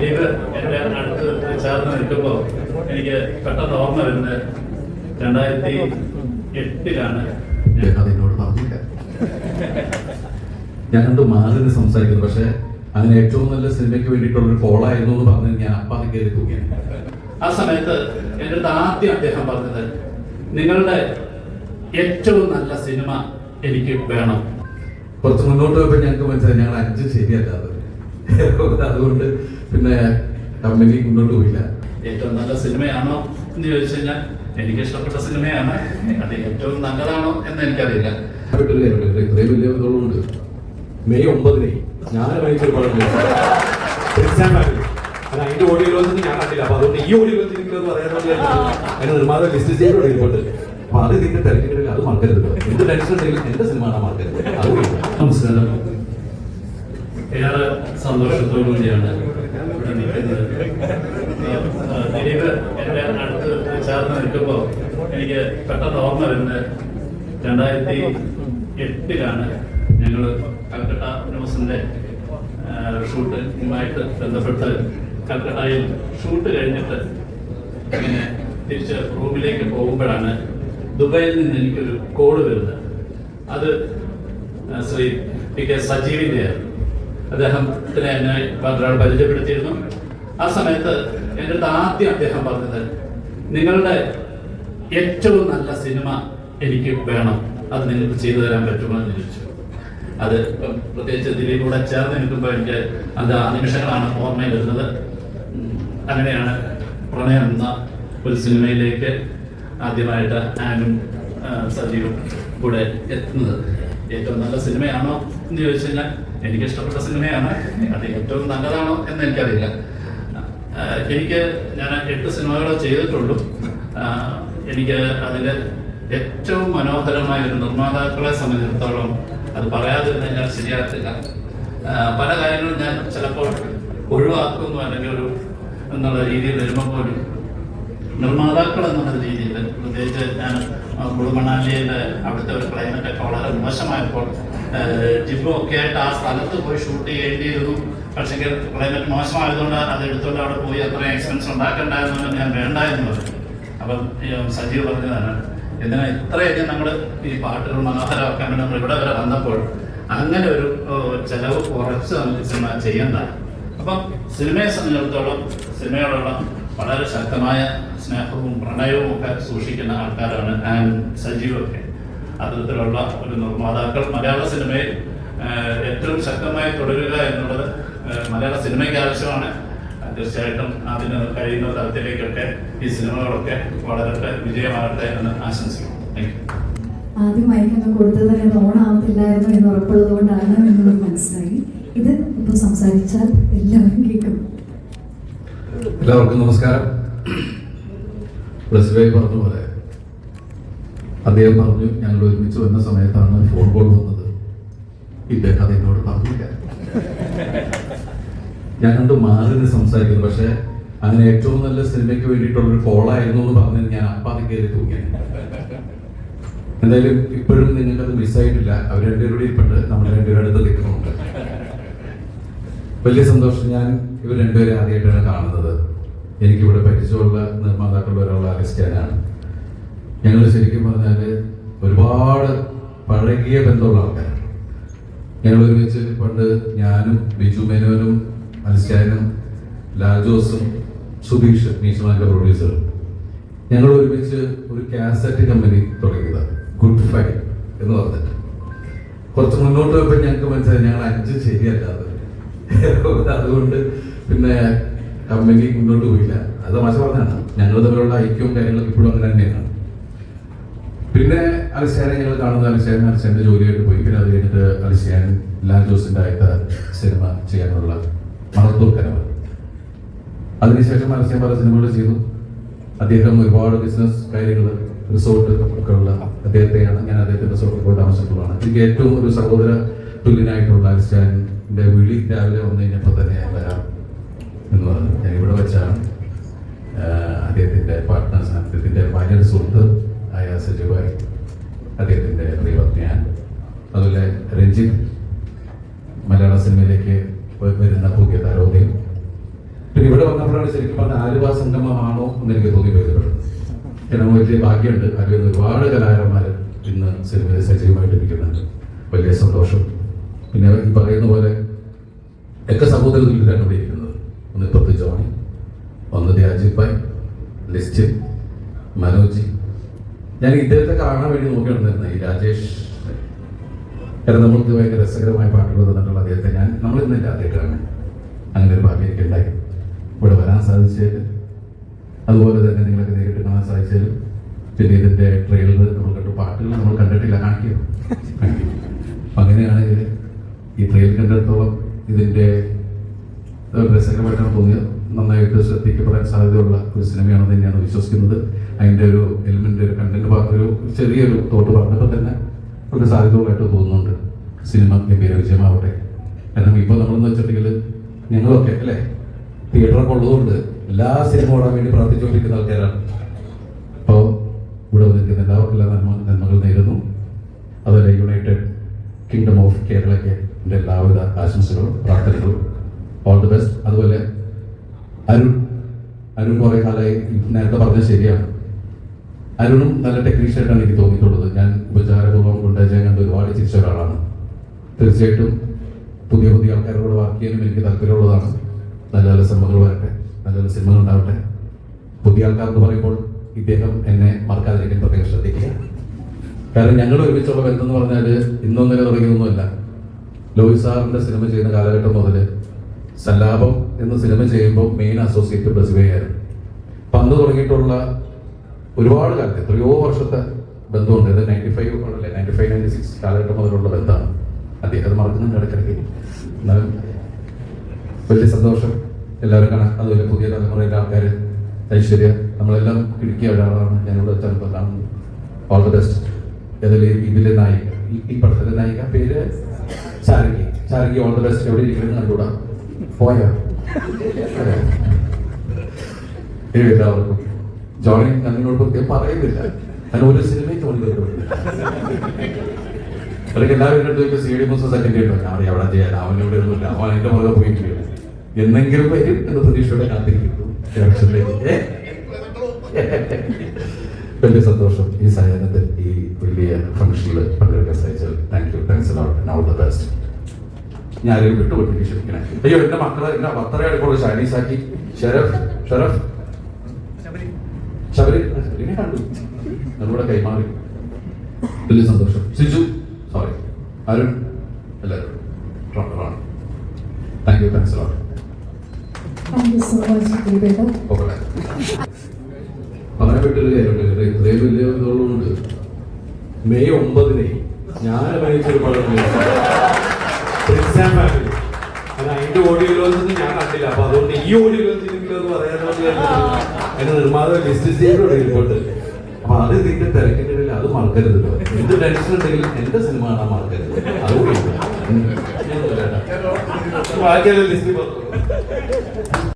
ദിലീപ് എന്റെ അടുത്ത് ചേർന്ന് നിൽക്കുമ്പോൾ എനിക്ക് പെട്ടെന്ന് ഓർമ്മ വരുന്നത് രണ്ടായിരത്തി എട്ടിലാണ് ഞാൻ. അതിനോട് പറഞ്ഞില്ല. ഞാൻ കണ്ടു മാറി സംസാരിക്കുന്നു പക്ഷെ അങ്ങനെ ഏറ്റവും നല്ല സിനിമയ്ക്ക് വേണ്ടിയിട്ടുള്ള ഒരു കോളായിരുന്നു എന്ന് പറഞ്ഞ് ഞാൻ അപ്പം അത് കയറി തൂങ്ങിയാണ് ആ സമയത്ത് എന്റെ അടുത്ത് ആദ്യം അദ്ദേഹം പറഞ്ഞത് നിങ്ങളുടെ ഏറ്റവും നല്ല സിനിമ എനിക്ക് വേണം. കുറച്ച് മുന്നോട്ട് പോയപ്പോൾ ഞങ്ങൾക്ക് മനസ്സിലായി ഞങ്ങൾ അഞ്ച് ശരിയല്ലാതെ അതുകൊണ്ട് പിന്നെ കമ്പനി മുന്നോട്ട് പോയില്ല. ഏറ്റവും നല്ല സിനിമയാണോ എന്ന് ചോദിച്ചു കഴിഞ്ഞാൽ എനിക്ക് ഇഷ്ടപ്പെട്ട സിനിമയാണ്. അത് ഏറ്റവും നല്ലതാണോ എന്ന് എനിക്കറിയില്ല. മെയ് ഒമ്പതിന് ഞാൻ വായിച്ചൊരു പടം അത് അതിന്റെ ഓഡിയോ ഞാൻ കണ്ടില്ല. അപ്പൊ അതുകൊണ്ട് ഈ ഓഡിയോ പറയാൻ അതിന് നിർമ്മാത ലിസ്റ്റ് ചെയ്തോടെ ഇരിപ്പുണ്ട് അപ്പൊ അത് ഇതിന്റെ തിരക്കിന്റെ അത് മറക്കരുത് എന്ത് ടെൻഷൻ ഉണ്ടെങ്കിലും എന്റെ സിനിമ കാണാൻ മറക്കരുത്. അത് നമസ്കാരം. ഏറെ സന്തോഷത്തോടു കൂടിയാണ് ഇവിടെ നിൽക്കുന്നത്. ദിലീപ് എന്റെ അടുത്ത് ചേർന്ന് നിൽക്കുമ്പോൾ എനിക്ക് പെട്ടെന്ന് ഓർമ്മ വരുന്നത് രണ്ടായിരത്തി എട്ടിലാണ് ഞങ്ങൾ കൽക്കട്ട ന്യൂസിന്റെ ഷൂട്ടുമായിട്ട് ബന്ധപ്പെട്ട് കൽക്കട്ടയിൽ ഷൂട്ട് കഴിഞ്ഞിട്ട് ഇങ്ങനെ തിരിച്ച് റൂമിലേക്ക് പോകുമ്പോഴാണ് ദുബായിൽ നിന്ന് എനിക്കൊരു കോൾ വരുന്നത്. അത് ശ്രീ പി കെ സജീവിന്റെയായിരുന്നു അദ്ദേഹത്തിനെ എന്നെ ഒരാൾ പരിചയപ്പെടുത്തിയിരുന്നു. ആ സമയത്ത് എന്റെ അടുത്ത് ആദ്യം അദ്ദേഹം പറഞ്ഞത് നിങ്ങളുടെ ഏറ്റവും നല്ല സിനിമ എനിക്ക് വേണം. അത് നിങ്ങൾക്ക് ചെയ്തു തരാൻ പറ്റുമോ? എന്ന് ചോദിച്ചു. അത് പ്രത്യേകിച്ച് ദിലീപ് കൂടെ ചേർന്ന് നിൽക്കുമ്പോൾ എനിക്ക് അത് ആ നിമിഷങ്ങളാണ് ഓർമ്മയിൽ വരുന്നത്. അങ്ങനെയാണ് പ്രണയം എന്ന ഒരു സിനിമയിലേക്ക് ആദ്യമായിട്ട് ആനും സജീവും കൂടെ എത്തുന്നത്. ഏറ്റവും നല്ല സിനിമയാണോ എന്ന് ചോദിച്ചു കഴിഞ്ഞാൽ എനിക്ക് ഇഷ്ടപ്പെട്ട സിനിമയാണ്. അത് ഏറ്റവും നല്ലതാണോ എന്ന് എനിക്കറിയില്ല. എനിക്ക് ഞാൻ എട്ട് സിനിമകളെ ചെയ്തിട്ടുള്ളൂ. എനിക്ക് അതിൽ ഏറ്റവും മനോഹരമായ ഒരു നിർമ്മാതാക്കളെ സംബന്ധിച്ചിടത്തോളം അത് പറയാതിരുന്ന ഞാൻ ശരിയാകത്തില്ല. പല കാര്യങ്ങളും ഞാൻ ചിലപ്പോൾ ഒഴിവാക്കുന്നു അല്ലെങ്കിൽ ഒരു എന്നുള്ള രീതിയിൽ വരുമ്പോൾ പോലും. നിർമ്മാതാക്കൾ എന്നുള്ള രീതിയിൽ പ്രത്യേകിച്ച് ഞാൻ കുളുമണാലിയിലെ അവിടുത്തെ ഒരു ക്ലൈമറ്റ് ഒക്കെ വളരെ മോശമായപ്പോൾ ജിബും ഒക്കെ ആയിട്ട് ആ സ്ഥലത്ത് പോയി ഷൂട്ട് ചെയ്യേണ്ടിയിരുന്നു. പക്ഷേ ക്ലൈമറ്റ് മോശമായതുകൊണ്ട് അത് എടുത്തുകൊണ്ട് അവിടെ പോയി അത്ര എക്സ്പെൻസ് ഉണ്ടാക്കണ്ടായിരുന്നു ഞാൻ വേണ്ട എന്ന് അപ്പം സജീവ് പറഞ്ഞതാണ് എന്തിനാ ഇത്രയധികം നമ്മൾ ഈ പാട്ടുകൾ മനോഹരമാക്കാൻ വേണ്ടി നമ്മൾ ഇവിടെ വരെ വന്നപ്പോൾ അങ്ങനെ ഒരു ചെലവ് കുറച്ച് നമുക്ക് സിനിമ ചെയ്യണ്ട. അപ്പം സിനിമയെ സംബന്ധിച്ചിടത്തോളം സിനിമയോടുള്ള വളരെ ശക്തമായ സ്നേഹവും പ്രണയവും ഒക്കെ സൂക്ഷിക്കുന്ന ആൾക്കാരാണ് ആൻഡ് സജീവൊക്കെ. അത്തരത്തിലുള്ള ഒരു നിർമ്മാതാക്കൾ മലയാള സിനിമയിൽ ഏറ്റവും ശക്തമായി തുടരുക എന്നുള്ളത് മലയാള സിനിമയ്ക്ക് ആവശ്യമാണ്. തീർച്ചയായിട്ടും അതിന് കഴിയുന്ന തരത്തിലേക്കൊക്കെ ഈ സിനിമകളൊക്കെ വളരെ വിജയമാകട്ടെ എന്ന് ആശംസിക്കുന്നു. ആദ്യം മയക്കൊന്നും കൊടുത്തത് തന്നെ ഓണാവത്തില്ലായിരുന്നു എന്ന് ഉറപ്പുള്ളത് കൊണ്ടാണ് എന്നുള്ളത് മനസ്സിലായി. ഇത് ഇപ്പോൾ സംസാരിച്ചാൽ എല്ലാവരും കേൾക്കും. എല്ലാവർക്കും നമസ്കാരം. പ്രസിഡന്റ് പറഞ്ഞ പോലെ അദ്ദേഹം പറഞ്ഞു ഞങ്ങൾ ഒരുമിച്ച് വന്ന സമയത്താണ് ഫോൺ കോൾ വന്നത്. ഇദ്ദേഹം അത് പറഞ്ഞില്ല. ഞാൻ കണ്ട് മാറി നിന്ന് സംസാരിക്കുന്നു. പക്ഷെ അങ്ങനെ ഏറ്റവും നല്ല സിനിമയ്ക്ക് വേണ്ടിയിട്ടുള്ള ഒരു കോളായിരുന്നു എന്ന് പറഞ്ഞ് ഞാൻ അപ്പം അത് കയറി തൂങ്ങിയാണ് എന്തായാലും ഇപ്പോഴും നിങ്ങൾക്കത് മിസ്സായിട്ടില്ല അവർ രണ്ടുപേരുടെ ഇരിപ്പുണ്ട്. നമ്മൾ രണ്ടുപേരുടെ അടുത്ത് നിൽക്കുന്നുണ്ട്. വലിയ സന്തോഷം ഞാൻ ഇവർ രണ്ടുപേരെ ആദ്യമായിട്ടാണ് കാണുന്നത്. എനിക്കിവിടെ പരിചയമുള്ള നിർമ്മാതാക്കളുടെ ഒരാൾ അഗസ്റ്റ്യാനാണ്. ഞങ്ങൾ ശരിക്കും പറഞ്ഞാൽ ഒരുപാട് പഴകിയ ബന്ധമുള്ള ആൾക്കാരാണ്. ഞങ്ങൾ ഒരുമിച്ച് പണ്ട് ഞാനും ബിജു മേനോനും അലിസ്റ്റാനും ലാജോസും സുധീഷ് മീശമാന്റെ പ്രൊഡ്യൂസർ ഞങ്ങൾ ഒരുമിച്ച് ഒരു കാസറ്റ് കമ്പനി തുടങ്ങിയത് ഗുഡ് ഫൈ എന്ന് പറഞ്ഞിട്ട്. കുറച്ച് മുന്നോട്ട് പോയപ്പോൾ ഞങ്ങൾക്ക് മനസ്സിലായി ഞങ്ങൾ അഞ്ച് ശരിയല്ല അത് അതുകൊണ്ട് പിന്നെ കമ്പനി മുന്നോട്ട് പോയില്ല. അത് മാഷ പറഞ്ഞാണ് ഞങ്ങൾ തമ്മിലുള്ള ഐക്യവും കാര്യങ്ങളൊക്കെ ഇപ്പോഴും അങ്ങനെ തന്നെയാണ്. പിന്നെ അലിസ്യാനെ ഞങ്ങൾ കാണുന്നത് അലിസ്യാൻ അലിസ്യാന്റെ ജോലിയായിട്ട് പോയി. പിന്നെ അത് കഴിഞ്ഞിട്ട് അലിസ്യാൻ ലാൽ ജോസിന്റെ ആയിട്ട് സിനിമ ചെയ്യാനുള്ള മണത്തൂർ കനവ്. അതിനുശേഷം അലിസ്റ്റാൻ പല സിനിമകൾ ചെയ്തു. അദ്ദേഹം ഒരുപാട് ബിസിനസ് കാര്യങ്ങൾ റിസോർട്ട് ഒക്കെ ഉള്ള അദ്ദേഹത്തെയാണ്. ഞാൻ അദ്ദേഹത്തിന്റെ റിസോർട്ടിൽ പോയി താമസിച്ചിട്ടുള്ളതാണ് എനിക്ക് ഏറ്റവും ഒരു സഹോദര തുല്യനായിട്ടുള്ള അലിസ്റ്റാന്റെ വിളി രാവിലെ വന്നു കഴിഞ്ഞപ്പോൾ തന്നെ ഞാൻ വരാം എന്ന് പറഞ്ഞു. ഞാൻ ഇവിടെ വെച്ചാണ്. അദ്ദേഹത്തിന്റെ പാർട്ട്നേഴ്സ് അദ്ദേഹത്തിന്റെ വലിയൊരു സുഹൃത്ത് ആയ സജീവായി അദ്ദേഹത്തിന്റെ പ്രിയപത്നിയാൻ അതുപോലെ രഞ്ജിത്ത് മലയാള സിനിമയിലേക്ക് വരുന്ന പുതിയ താരോദയം പിന്നെ ഇവിടെ വന്നപ്പോഴാണ് ശരിക്കും പറഞ്ഞാൽ ആലുവ സംഗമമാണോ എന്ന് എനിക്ക് തോന്നിപ്പോയത് കാരണം വലിയ ഭാഗ്യമുണ്ട്. അതിൽ ഒരുപാട് കലാകാരന്മാർ ഇന്ന് സിനിമയിൽ സജീവമായിട്ട് ഇരിക്കുന്നുണ്ട് വലിയ സന്തോഷം. പിന്നെ ഈ പറയുന്ന പോലെ ഒക്കെ സഹോദരത്തിലാണ് ഇവിടെ ഇരിക്കുന്നത്. ഒന്ന് ഇപ്പത്ത് ജോണി ഒന്ന് രാജീവ് ഭായ് ലിസ്റ്റ് മനോജ്. ഞാൻ ഇദ്ദേഹത്തെ കാണാൻ വേണ്ടി നോക്കിയിട്ടുണ്ടായിരുന്നു ഈ രാജേഷ്. നമുക്ക് ഭയങ്കര രസകരമായ പാട്ടുകൾ തന്നിട്ടുള്ള അദ്ദേഹത്തെ ഞാൻ നമ്മൾ ഇന്നില്ല അദ്ദേഹത്തെ കാണാൻ അങ്ങനെ ഒരു ഭാഗ്യം എനിക്ക് ഉണ്ടായി ഇവിടെ വരാൻ സാധിച്ചതിൽ. അതുപോലെ തന്നെ നിങ്ങളൊക്കെ നേരിട്ട് കാണാൻ സാധിച്ചതിലും പിന്നെ ഇതിന്റെ ട്രെയിലർ നമ്മൾ കണ്ടു. പാട്ടുകൾ നമ്മൾ കണ്ടിട്ടില്ല. കാണിക്കും കാണിക്കും അങ്ങനെയാണെങ്കിൽ ഈ ട്രെയിൻ കണ്ടിടത്തോളം ഇതിന്റെ ഒരു രസകരമായിട്ടാണ് തോന്നിയത് നന്നായിട്ട് ശ്രദ്ധിക്കപ്പെടാൻ സാധ്യതയുള്ള ഒരു സിനിമയാണെന്ന് തന്നെയാണ് വിശ്വസിക്കുന്നത്. അതിന്റെ ഒരു എലിമെന്റ് ഒരു കണ്ടന്റ് ഒരു ചെറിയൊരു തോട്ട് പറഞ്ഞപ്പോൾ തന്നെ ഒരു സാധ്യതകളായിട്ട് തോന്നുന്നുണ്ട്. സിനിമ ഗംഭീര വിജയമാവട്ടെ കാരണം ഇപ്പോൾ നമ്മളെന്ന് വെച്ചിട്ടുണ്ടെങ്കിൽ ഞങ്ങളൊക്കെ അല്ലേ? തിയേറ്ററൊക്കെ ഉള്ളതുകൊണ്ട് എല്ലാ സിനിമ ഓടാൻ വേണ്ടി പ്രാർത്ഥിച്ചുകൊണ്ടിരിക്കുന്ന ആൾക്കാരാണ്. അപ്പോൾ ഇവിടെ വന്നിരിക്കുന്ന എല്ലാവർക്കും എല്ലാ നന്മ നന്മകൾ നേരുന്നു. അതുപോലെ യുണൈറ്റഡ് കിങ്ഡം ഓഫ് കേരളയ്ക്ക് എന്റെ എല്ലാവിധ ആശംസകളും പ്രാർത്ഥനകളും. ഓൾ ദി ബെസ്റ്റ് അതുപോലെ അരുൺ അരുൺ കുറെ കാലമായി നേരത്തെ പറഞ്ഞത് ശരിയാണ്. അരുണും നല്ല ടെക്നീഷ്യനായിട്ടാണ് എനിക്ക് തോന്നിയിട്ടുള്ളത്. ഞാൻ ഉപചാരപൂർവം കൊണ്ടുവച്ചാൽ കണ്ട് ഒരുപാട് ചിരിച്ച ഒരാളാണ്. തീർച്ചയായിട്ടും പുതിയ പുതിയ ആൾക്കാരോട് വർക്ക് ചെയ്യാനും എനിക്ക് താല്പര്യമുള്ളതാണ്. നല്ല നല്ല സിനിമകൾ വരട്ടെ. നല്ല നല്ല സിനിമകൾ ഉണ്ടാവട്ടെ. പുതിയ ആൾക്കാർ എന്ന് പറയുമ്പോൾ ഇദ്ദേഹം എന്നെ മറക്കാതിരിക്കാൻ പ്രത്യേകം ശ്രദ്ധിക്കുക. കാരണം ഞങ്ങൾ ഒരുമിച്ചുള്ള ബന്ധം എന്ന് പറഞ്ഞാൽ ഇന്നൊന്നിനെ തുടങ്ങിയൊന്നുമല്ല ലോഹിത് സാറിന്റെ സിനിമ ചെയ്യുന്ന കാലഘട്ടം മുതൽ സല്ലാപം എന്ന സിനിമ ചെയ്യുമ്പോൾ മെയിൻ അസോസിയേറ്റ് പ്രതിഭയായിരുന്നു പന്ത് തുടങ്ങിയിട്ടുള്ള ഒരുപാട് കാലത്ത് എത്രയോ വർഷത്തെ ബന്ധമുണ്ട്. ഇത് നയന്റി ഫൈവ് അല്ലേ നയന്റി ഫൈവ് നയന്റി സിക്സ് കാലഘട്ടം മുതലുള്ള ബന്ധമാണ്. അദ്ദേഹം അത് മറക്കുന്നുണ്ട് ഇടയ്ക്കിടയ്ക്ക്. എന്നാലും വലിയ സന്തോഷം. എല്ലാവരും കാണാം അതുപോലെ പുതിയ തലമുറയിലെ ആൾക്കാർ ഐശ്വര്യ നമ്മളെല്ലാം ഇടുക്കിയ ഒരാളാണ്. ഞാനിവിടെ വെച്ചാൽ കാണുന്നത്. ഓൾ ദ ബെസ്റ്റ് ഏതെങ്കിലും ഇതിലെ നായിക ഈ പടത്തിലെ നായിക പേര് ചാരകി ചാരകി ഓൾ ദ ബെസ്റ്റ് എവിടെ ഇരിക്കുന്നത് കണ്ടുകൂടാ? പോയോ? എല്ലാവർക്കും ജോണി ഞങ്ങളോട് പ്രത്യേകം പറയുന്നില്ല. ഞാൻ ഒരു സിനിമയ്ക്ക് കണ്ടുപിടില്ല അല്ലെങ്കിൽ എല്ലാവരും ചോദിക്കും സി ഡി മുസ് സെക്കൻഡ് ചെയ്യണം ഞാൻ അവിടെ ചെയ്യാൻ അവൻ ഇവിടെ ഒന്നുമില്ല അവൻ എന്റെ മുഖം പോയിട്ടില്ല എന്നെങ്കിലും വരും എന്ന പ്രതീക്ഷയോടെ കാത്തിരിക്കുന്നു. ഇലക്ഷനിലേക്ക്. വലിയ സന്തോഷം ഈ സായാഹ്നത്തിൽ ഈ വലിയ ഫംഗ്ഷനിൽ പങ്കെടുക്കാൻ സാധിച്ചത് thank you thanks lot all the best ഞാൻ ആരെയും വിട്ടുപോയി ക്ഷമിക്കണേ. അയ്യോ എന്റെ മക്കളെ എന്നെ പത്തര ചൈനീസ് ആക്കി ഷെറഫ് ഷെറഫ് ശബരി. ശബരിനെ കണ്ടു. നമ്മളുടെ കൈമാറി. വലിയ സന്തോഷം. സിജു സോറി അരുൺ എല്ലാവരും. Thank you thanks lot thank you so much ദീപേട്ട പോകട്ടെ ഒരു കാര്യമുണ്ട് വലിയ ഇതുള്ളതുകൊണ്ട് മെയ് ഒമ്പതിനെ ഞാൻ അഭിനയിച്ചൊരു പടം അതിന്റെ ഓഡിയോ ലോഞ്ചൊന്നും ഞാൻ കണ്ടില്ല. അപ്പൊ അതുകൊണ്ട് ഈ ഓഡിയോ ലോഞ്ചിലെങ്കിലും അത് പറയാനോട് എന്റെ നിർമ്മാതാവ് ലിസ്റ്റ് ചെയ്തോടെ ഇരിപ്പുണ്ട് അപ്പൊ അത് ഇതിന്റെ തിരക്കിന്റെ അത് മറക്കരുത് എന്ത് ടെൻഷൻ ഉണ്ടെങ്കിലും എന്റെ സിനിമ കാണാൻ മറക്കരുത്. അതുകൂടി ബാക്കിയെല്ലാം ലിസ്റ്റിൽ പറഞ്ഞു